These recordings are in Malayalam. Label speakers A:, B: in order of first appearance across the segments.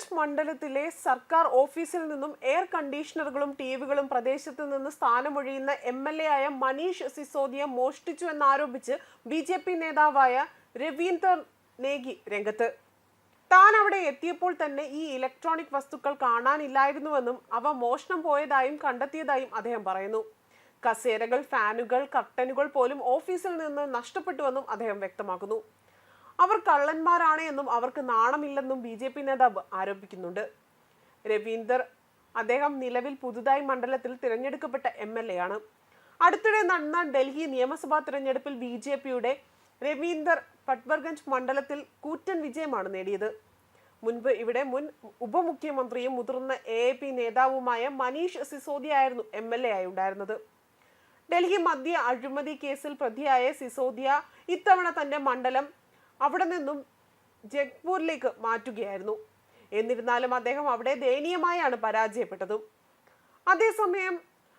A: പട്വർഗഞ്ച് മണ്ഡലത്തിലെ സർക്കാർ ഓഫീസിൽ നിന്നും എയർ കണ്ടീഷണറുകളും ടിവികളും പ്രദേശത്ത് നിന്ന് സ്ഥാനമൊഴിയുന്ന എം എൽ എ ആയ മനീഷ് സിസോദിയ മോഷ്ടിച്ചു എന്നാരോപിച്ച് ബി ജെ പി നേതാവായ രവീന്ദർ നേഗി രംഗത്ത്. താൻ അവിടെ എത്തിയപ്പോൾ തന്നെ ഈ ഇലക്ട്രോണിക് വസ്തുക്കൾ കാണാനില്ലായിരുന്നുവെന്നും അവ മോഷണം പോയതായും കണ്ടെത്തിയതായും അദ്ദേഹം പറയുന്നു. കസേരകൾ ഫാനുകൾ കർട്ടനുകൾ പോലും ഓഫീസിൽ നിന്ന് നഷ്ടപ്പെട്ടുവെന്നും അദ്ദേഹം വ്യക്തമാക്കുന്നു. അവർ കള്ളന്മാരാണ് എന്നും അവർക്ക് നാണമില്ലെന്നും ബി ജെ പി നേതാവ് ആരോപിക്കുന്നുണ്ട്. രവീന്ദർ അദ്ദേഹം നിലവിൽ പുതുതായി മണ്ഡലത്തിൽ തിരഞ്ഞെടുക്കപ്പെട്ട എം എൽ എ ആണ്. അടുത്തിടെ നടന്ന ഡൽഹി നിയമസഭാ തിരഞ്ഞെടുപ്പിൽ ബി ജെ പിയുടെ രവീന്ദർ പട്വർഗഞ്ച് മണ്ഡലത്തിൽ കൂറ്റൻ വിജയമാണ് നേടിയത്. മുൻപ് ഇവിടെ മുൻ ഉപമുഖ്യമന്ത്രിയും മുതിർന്ന എ പി നേതാവുമായ മനീഷ് സിസോദിയായിരുന്നു എം എൽ എ ആയി ഉണ്ടായിരുന്നത് ഡൽഹി മദ്യ അഴിമതി കേസിൽ പ്രതിയായ സിസോദിയ ഇത്തവണ തന്റെ മണ്ഡലം അവിടെ നിന്നും ജഗ്പൂരിലേക്ക് മാറ്റുകയായിരുന്നു. എന്നിരുന്നാലും അദ്ദേഹം അവിടെ ദയനീയമായാണ് പരാജയപ്പെട്ടതും. അതേസമയം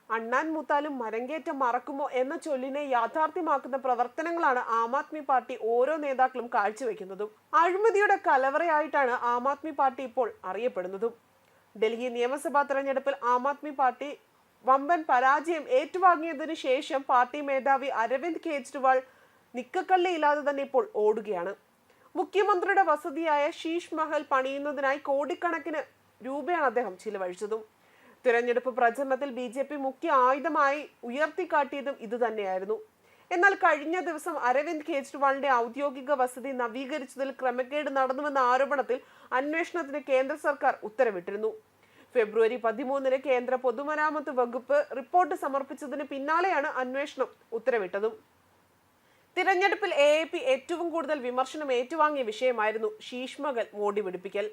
A: അണ്ണാൻ മുത്താലും മരങ്കേറ്റം മറക്കുമോ എന്ന ചൊല്ലിനെ യാഥാർത്ഥ്യമാക്കുന്ന പ്രവർത്തനങ്ങളാണ് ആം ആദ്മി പാർട്ടി ഓരോ നേതാക്കളും കാഴ്ചവെക്കുന്നതും. അഴിമതിയുടെ കലവറയായിട്ടാണ് ആം ആദ്മി പാർട്ടി ഇപ്പോൾ അറിയപ്പെടുന്നതും. ഡൽഹി നിയമസഭാ തെരഞ്ഞെടുപ്പിൽ ആം ആദ്മി പാർട്ടി വമ്പൻ പരാജയം ഏറ്റുവാങ്ങിയതിനു ശേഷം പാർട്ടി മേധാവി അരവിന്ദ് കെജ്രിവാൾ നിക്കക്കള്ളിയില്ലാതെ തന്നെ ഇപ്പോൾ ഓടുകയാണ്. മുഖ്യമന്ത്രിയുടെ വസതിയായ ശീഷ് മഹൽ പണിയുന്നതിനായി കോടിക്കണക്കിന് രൂപയാണ് അദ്ദേഹം ചിലവഴിച്ചതും. തിരഞ്ഞെടുപ്പ് പ്രചരണത്തിൽ ബി ജെ പി മുഖ്യ ആയുധമായി ഉയർത്തിക്കാട്ടിയതും ഇതുതന്നെയായിരുന്നു. എന്നാൽ കഴിഞ്ഞ ദിവസം അരവിന്ദ് കെജ്രിവാളിന്റെ ഔദ്യോഗിക വസതി നവീകരിച്ചതിൽ ക്രമക്കേട് നടന്നുവെന്ന ആരോപണത്തിൽ അന്വേഷണത്തിന് കേന്ദ്ര സർക്കാർ ഉത്തരവിട്ടിരുന്നു. ഫെബ്രുവരി പതിമൂന്നിന് കേന്ദ്ര പൊതുമരാമത്ത് വകുപ്പ് റിപ്പോർട്ട് സമർപ്പിച്ചതിന് പിന്നാലെയാണ് അന്വേഷണം ഉത്തരവിട്ടതും. തിരഞ്ഞെടുപ്പിൽ എ എ പി ഏറ്റവും കൂടുതൽ വിമർശനം ഏറ്റുവാങ്ങിയ വിഷയമായിരുന്നു ശീഷ്മകൽ മോടി പിടിപ്പിക്കൽ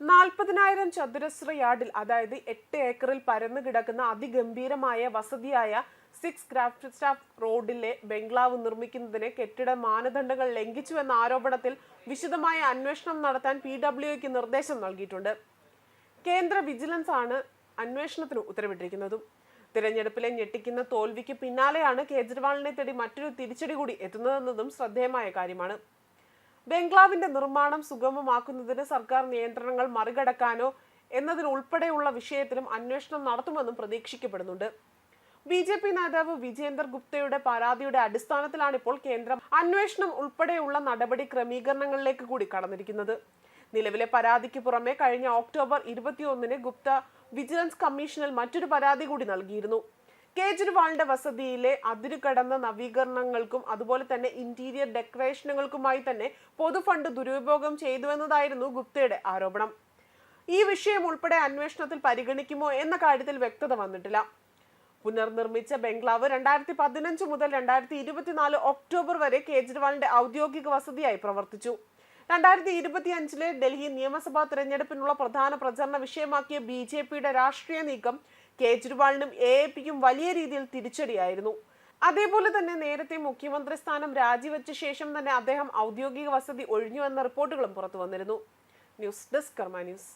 A: നാൽപ്പതിനായിരം ചതുരശ്ര യാർഡിൽ അതായത് എട്ട് ഏക്കറിൽ പരന്നു കിടക്കുന്ന അതിഗംഭീരമായ വസതിയായ സിക്സ് ക്രാഫ്റ്റ് സ്റ്റാഫ് റോഡിലെ ബംഗ്ലാവ് നിർമ്മിക്കുന്നതിന് കെട്ടിട മാനദണ്ഡങ്ങൾ ലംഘിച്ചുവെന്ന ആരോപണത്തിൽ വിശദമായ അന്വേഷണം നടത്താൻ പി ഡബ്ല്യുക്ക് നിർദ്ദേശം നൽകിയിട്ടുണ്ട്. കേന്ദ്ര വിജിലൻസ് ആണ് അന്വേഷണത്തിന് ഉത്തരവിട്ടിരിക്കുന്നതും. തിരഞ്ഞെടുപ്പിലെ ഞെട്ടിക്കുന്ന തോൽവിക്ക് പിന്നാലെയാണ് കേജ്രിവാളിനെ തേടി മറ്റൊരു തിരിച്ചടി കൂടി എത്തുന്നതെന്നതും ശ്രദ്ധേയമായ കാര്യമാണ്. ബംഗ്ലാവിന്റെ നിർമ്മാണം സുഗമമാക്കുന്നതിന് സർക്കാർ നിയന്ത്രണങ്ങൾ മറികടക്കാനോ എന്നതിനുൾപ്പെടെയുള്ള വിഷയത്തിലും അന്വേഷണം നടത്തുമെന്നും പ്രതീക്ഷിക്കപ്പെടുന്നുണ്ട്. ബി ജെ പി നേതാവ് വിജേന്ദർ ഗുപ്തയുടെ പരാതിയുടെ അടിസ്ഥാനത്തിലാണ് ഇപ്പോൾ കേന്ദ്രം അന്വേഷണം ഉൾപ്പെടെയുള്ള നടപടി ക്രമീകരണങ്ങളിലേക്ക് കൂടി കടന്നിരിക്കുന്നത്. നിലവിലെ പരാതിക്ക് പുറമെ കഴിഞ്ഞ ഒക്ടോബർ ഇരുപത്തിയൊന്നിന് ഗുപ്ത വിജിലൻസ് കമ്മീഷനിൽ മറ്റൊരു പരാതി കൂടി നൽകിയിരുന്നു. കേജ്രിവാളിന്റെ വസതിയിലെ അതിരുകടന്ന നവീകരണങ്ങൾക്കും അതുപോലെ തന്നെ ഇന്റീരിയർ ഡെക്കറേഷനുകൾക്കുമായി തന്നെ പൊതുഫണ്ട് ദുരുപയോഗം ചെയ്തുവെന്നതായിരുന്നു ഗുപ്തയുടെ ആരോപണം. ഈ വിഷയം ഉൾപ്പെടെ അന്വേഷണത്തിൽ പരിഗണിക്കുമോ എന്ന കാര്യത്തിൽ വ്യക്തത വന്നിട്ടില്ല. പുനർനിർമ്മിച്ച ബംഗ്ലാവ് രണ്ടായിരത്തി പതിനഞ്ച് മുതൽ രണ്ടായിരത്തി ഇരുപത്തിനാല് ഒക്ടോബർ വരെ കേജ്രിവാളിന്റെ ഔദ്യോഗിക വസതിയായി പ്രവർത്തിച്ചു. രണ്ടായിരത്തി ഇരുപത്തി അഞ്ചിലെ ഡൽഹി നിയമസഭാ തെരഞ്ഞെടുപ്പിനുള്ള പ്രധാന പ്രചരണ വിഷയമാക്കിയ ബി ജെ പിയുടെ രാഷ്ട്രീയ നീക്കം കേജ്രിവാളിനും എ എ പിക്കും വലിയ രീതിയിൽ തിരിച്ചടിയായിരുന്നു. അതേപോലെ തന്നെ നേരത്തെ മുഖ്യമന്ത്രി സ്ഥാനം രാജിവെച്ച ശേഷം തന്നെ അദ്ദേഹം ഔദ്യോഗിക വസതി ഒഴിഞ്ഞുവെന്ന റിപ്പോർട്ടുകളും പുറത്തു വന്നിരുന്നു ന്യൂസ് ഡെസ്ക് കർമ്മ ന്യൂസ്.